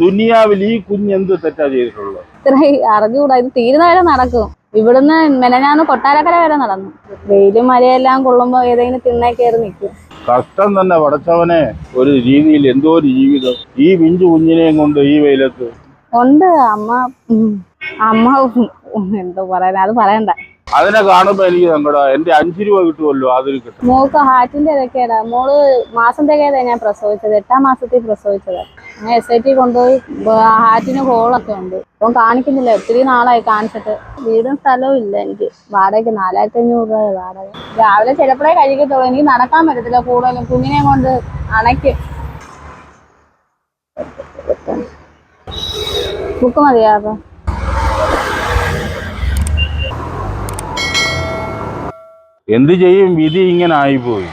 ദുനിയാവിൽ ഈ കുഞ്ഞ് എന്ത് തെറ്റാ ചെയ്തിട്ടുള്ളത്? ഇത്ര അറിഞ്ഞുകൂടാ ഇത് തീരുന്ന വരെ നടക്കും. ഇവിടുന്ന് മെനഞ്ഞാന്ന് കൊട്ടാരക്കര വരെ നടന്നു. വെയിലും മഴയെല്ലാം കൊള്ളുമ്പോ ഏതെങ്കിലും തിണ്ണേ കയറി നിൽക്കും. കഷ്ടം തന്നെ പടച്ചവനെ ഒരു രീതിയിൽ എന്തോ ഒരു ജീവിതം. ഈ പിഞ്ചു കുഞ്ഞിനെയും കൊണ്ട് ഈ വെയിലത്ത്? ഉണ്ട് അമ്മ അമ്മ എന്തോ പറയാൻ അത് പറയണ്ട. അതിനെ കാണുമ്പോ എനിക്ക് സങ്കടം. എന്റെ അഞ്ചു രൂപ കിട്ടുമല്ലോ അതിൽ കിട്ടും. മോക്ക് ഹാർട്ടിന്റെ ഇതൊക്കെയാടാ മോൾ മാസം തികയതാ ഞാൻ പ്രസവിച്ചത് എട്ടാം മാസത്തിൽ പ്രസവിച്ചത്. ഞാൻ എസ് ഐ ടി കൊണ്ടുപോയി. ഹാറ്റിന് ഹോളൊക്കെ ഉണ്ട്. അപ്പം കാണിക്കുന്നില്ല. ഒത്തിരി നാളായി കാണിച്ചിട്ട്. വീടും സ്ഥലവും ഇല്ല എനിക്ക്. വാടകയ്ക്ക് നാലായിരത്തി അഞ്ഞൂറ് രൂപ വാടക. രാവിലെ ചിലപ്പോഴേ കഴിക്കത്തുള്ളൂ. എനിക്ക് നടക്കാൻ പറ്റത്തില്ല കൂടുതലും. കുഞ്ഞിനെ കൊണ്ട് അണയ്ക്കും. ബുക്ക് മതിയാ എന്ത് ചെയ്യും? വിധി ഇങ്ങനെ ആയിപ്പോയി.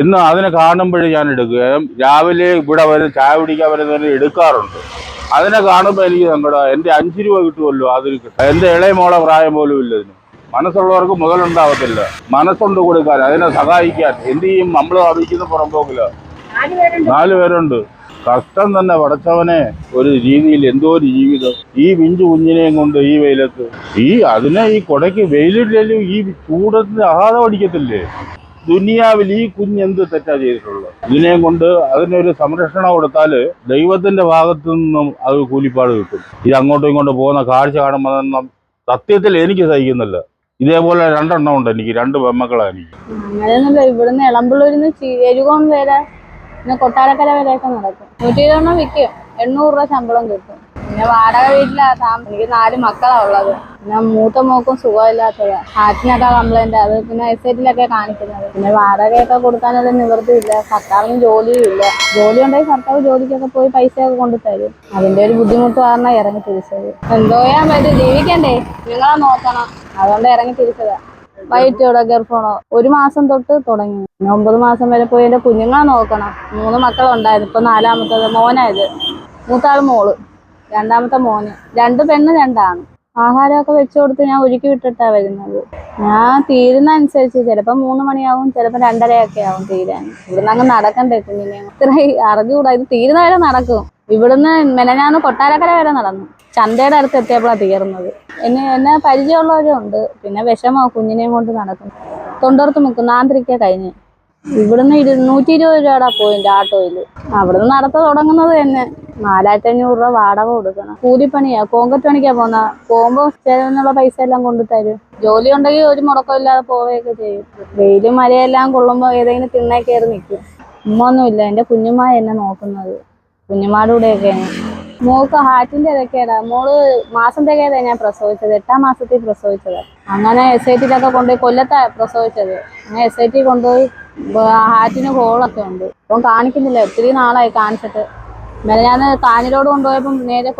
എന്ന് അതിനെ കാണുമ്പോഴേ ഞാൻ എടുക്കുകയും രാവിലെ ഇവിടെ വരുന്ന ചായ കുടിക്കാൻ വരുന്നവരെ എടുക്കാറുണ്ട്. അതിനെ കാണുമ്പോൾ എനിക്ക് സങ്കടം. എന്റെ അഞ്ച് രൂപ കിട്ടുമല്ലോ അതിന് കിട്ടും എന്റെ ഇളയ മോളെ പ്രായം പോലും ഇല്ല ഇതിന്. മനസ്സുള്ളവർക്ക് മുതലുണ്ടാവത്തില്ല. മനസ്സുണ്ട് കൊടുക്കാൻ അതിനെ സഹായിക്കാൻ. എന്ത് ചെയ്യും? നമ്മൾ പുറം പുറമ്പോക്കില്ല നാല് പേരുണ്ട്. കഷ്ടം തന്നെ പടച്ചവനെ. ഒരു രീതിയിൽ എന്തോ ഒരു ജീവിതം. ഈ പിഞ്ചു കുഞ്ഞിനെയും കൊണ്ട് ഈ വെയിലത്ത്. ഈ അതിനെ ഈ കൊടയ്ക്ക് വെയിലില്ലെങ്കിലും ഈ ചൂടത്തിന് ആഹാരം അടിക്കത്തില്ലേ? ദുനിയാവിൽ ഈ കുഞ്ഞ് എന്ത് തെറ്റാ ചെയ്തിട്ടുള്ളത്? ഇതിനെ കൊണ്ട് അതിനൊരു സംരക്ഷണം കൊടുത്താൽ ദൈവത്തിന്റെ ഭാഗത്തു നിന്നും അത് കൂലിപ്പാട് കിട്ടും. ഇത് അങ്ങോട്ടും ഇങ്ങോട്ടും പോകുന്ന കാഴ്ച കാണുമ്പോൾ സത്യത്തിൽ എനിക്ക് സഹിക്കുന്നില്ല. ഇതേപോലെ രണ്ടെണ്ണം ഉണ്ട് എനിക്ക് രണ്ട് പെമ്മക്കളാണ് എനിക്ക്. ഇവിടുന്ന് കൊട്ടാരക്കര വരെയൊക്കെ നടക്കും. നൂറ്റി ഇരുപത് വിൽക്കും. എണ്ണൂറ് രൂപ ശമ്പളം കിട്ടും. പിന്നെ വാടക വീട്ടിലാ താമസം എനിക്ക് നാല് മക്കളാ ഉള്ളത്. പിന്നെ മൂത്ത മോക്കും സുഖമില്ലാത്തതാ. ഹാർട്ടിനൊക്കെ കംപ്ലൈന്റ് അത് പിന്നെ എസ്റ്റേറ്റിലൊക്കെ കാണിക്കുന്നത്. പിന്നെ വാടകയൊക്കെ കൊടുക്കാനുള്ള നിവൃത്തിയില്ല. സർക്കാരിന് ജോലിയും ഇല്ല. ജോലി ഉണ്ടെങ്കിൽ സർക്കാർ ജോലിക്കൊക്കെ പോയി പൈസയൊക്കെ കൊണ്ടു തരും. അതിന്റെ ഒരു ബുദ്ധിമുട്ട് കാരണം ഇറങ്ങി തിരിച്ചത്. എന്തോ ചെയ്യാൻ പറ്റും. ജീവിക്കണ്ടേ? നിങ്ങളെ നോക്കണം. അതുകൊണ്ട് ഇറങ്ങി തിരിച്ചതാ. വയറ്റോടോ ഗർഭമാണോ ഒരു മാസം തൊട്ട് തുടങ്ങി. ഒമ്പത് മാസം വരെ പോയി എന്റെ കുഞ്ഞുങ്ങളെ നോക്കണം. മൂന്ന് മക്കളുണ്ടായിരുന്നു. ഇപ്പൊ നാലാമത്തത് മോനായത്. മൂത്താൾ മോൾ. രണ്ടാമത്തെ മോന്. രണ്ട് പെണ്ണ് രണ്ടാണ്. ആഹാരമൊക്കെ വെച്ചു കൊടുത്ത് ഞാൻ ഒരുക്കി വിട്ടിട്ടാ വരുന്നത്. ഞാൻ തീരുന്ന അനുസരിച്ച് ചിലപ്പോൾ മൂന്ന് മണിയാവും ചിലപ്പോൾ രണ്ടരയൊക്കെ ആവും തീരാൻ. ഇവിടുന്ന് അങ്ങ് നടക്കണ്ടേ കുഞ്ഞിനെ. ഇത്ര അറിഞ്ഞുകൂടാ. ഇത് തീരുന്ന വരെ നടക്കും. ഇവിടുന്ന് മെനഞ്ഞാന്ന് കൊട്ടാരക്കര വരെ നടന്നു. ചന്തയുടെ അടുത്ത് എത്തിയപ്പോഴാണ് തീർന്നത്. എന്നെ എന്നെ പരിചയമുള്ളവരും ഉണ്ട്. പിന്നെ വിഷമോ കുഞ്ഞിനെയും കൊണ്ട് നടക്കും. തൊണ്ടർത്ത് മുക്കും നാന്ത്രിക്ക കഴിഞ്ഞ്. ഇവിടുന്ന് ഇരു നൂറ്റി ഇരുപത് രൂപയുടെ പോയിന്റ് ആട്ടോയിൽ അവിടുന്ന് നടത്ത തുടങ്ങുന്നത് തന്നെ. നാലായിരത്തി അഞ്ഞൂറ് രൂപ വാടക കൊടുക്കണം. കൂലിപ്പണിയാ. കോങ്കറ്റ് പണിക്കാ പോന്ന. പോകുമ്പോ ചെലവിനുള്ള പൈസ എല്ലാം കൊണ്ടു തരും. ജോലി ഉണ്ടെങ്കിൽ ഒരു മുടക്കം ഇല്ലാതെ പോവുകയൊക്കെ ചെയ്യും. വെയിലും മഴയെല്ലാം കൊള്ളുമ്പോ ഏതെങ്കിലും തിണ്ണേ കയറി നിൽക്കും ഉമ്മ ഒന്നുമില്ല. എന്റെ കുഞ്ഞുമ്മ എന്നെ നോക്കുന്നത്. കുഞ്ഞുമാരുടെ കൂടെയൊക്കെയാണ്. മോൾക്ക് ഹാർട്ടിന്റെ ഇതൊക്കെയാടാ. മോൾ മാസം തികയതാ ഞാൻ പ്രസവിച്ചത്. എട്ടാം മാസത്തിൽ പ്രസവിച്ചത്. അങ്ങനെ എസ് ഐ ടിയിലൊക്കെ കൊണ്ടുപോയി കൊല്ലത്താ പ്രസവിച്ചത്. അങ്ങനെ എസ് ഐ ടി കൊണ്ടുപോയി ഹാർട്ടിന് ഹോളൊക്കെ ഉണ്ട്. ഇപ്പം കാണിക്കുന്നില്ല. ഒത്തിരി നാളായി കാണിച്ചിട്ട്. ഇന്നലെ ഞാൻ കാഞ്ഞിലോട് കൊണ്ടുപോയപ്പം നേരെ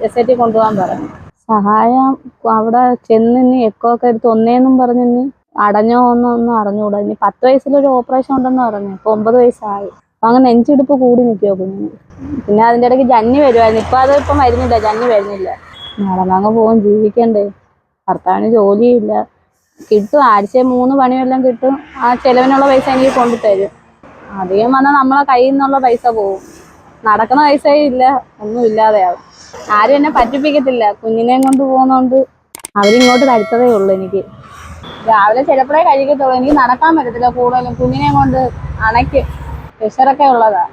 എസ് ഐ ടി കൊണ്ടുപോകാൻ പറഞ്ഞു. സഹായം അവിടെ ചെന്ന് ഇനി എക്കോ ഒക്കെ എടുത്ത് ഒന്നേന്നും പറഞ്ഞ് ഇനി അടഞ്ഞോ എന്നൊന്നും അറിഞ്ഞുകൂടാ ഇനി പത്ത് വയസ്സിലൊരു ഓപ്പറേഷൻ ഉണ്ടെന്ന് പറഞ്ഞു. ഇപ്പൊ ഒമ്പത് വയസ്സായി. അപ്പൊ അങ്ങ് നെഞ്ചിടിപ്പ് കൂടി നിൽക്കുമോ കുഞ്ഞിന് പിന്നെ അതിന്റെ ഇടയ്ക്ക് ജന്നി വരുമായിരുന്നു ഇപ്പൊ അത് ഇപ്പം വരുന്നില്ല ജന്നി വരുന്നില്ല. നടന്നങ്ങ് പോകും ജീവിക്കണ്ടേ. ഭർത്താവിന് ജോലിയില്ല. കിട്ടും ആഴ്ച മൂന്ന് പണിയെല്ലാം കിട്ടും. ആ ചെലവിനുള്ള പൈസ എനിക്ക് കൊണ്ടുതരും. അധികം വന്നാൽ നമ്മളെ കയ്യിൽ നിന്നുള്ള പൈസ പോകും നടക്കുന്ന പൈസ ഇല്ല ഒന്നും ഇല്ലാതെയാവും. ആരും എന്നെ പറ്റിപ്പിക്കത്തില്ല. കുഞ്ഞിനെയും കൊണ്ട് പോകുന്നോണ്ട് അവരിങ്ങോട്ട് തരുത്തതേ ഉള്ളൂ എനിക്ക്. രാവിലെ ചിലപ്പോഴേ കഴിക്കത്തുള്ളൂ. എനിക്ക് നടക്കാൻ പറ്റത്തില്ല കൂടുതലും. കുഞ്ഞിനെയും കൊണ്ട് അണയ്ക്ക്. പ്രഷറൊക്കെ ഉള്ളതാ.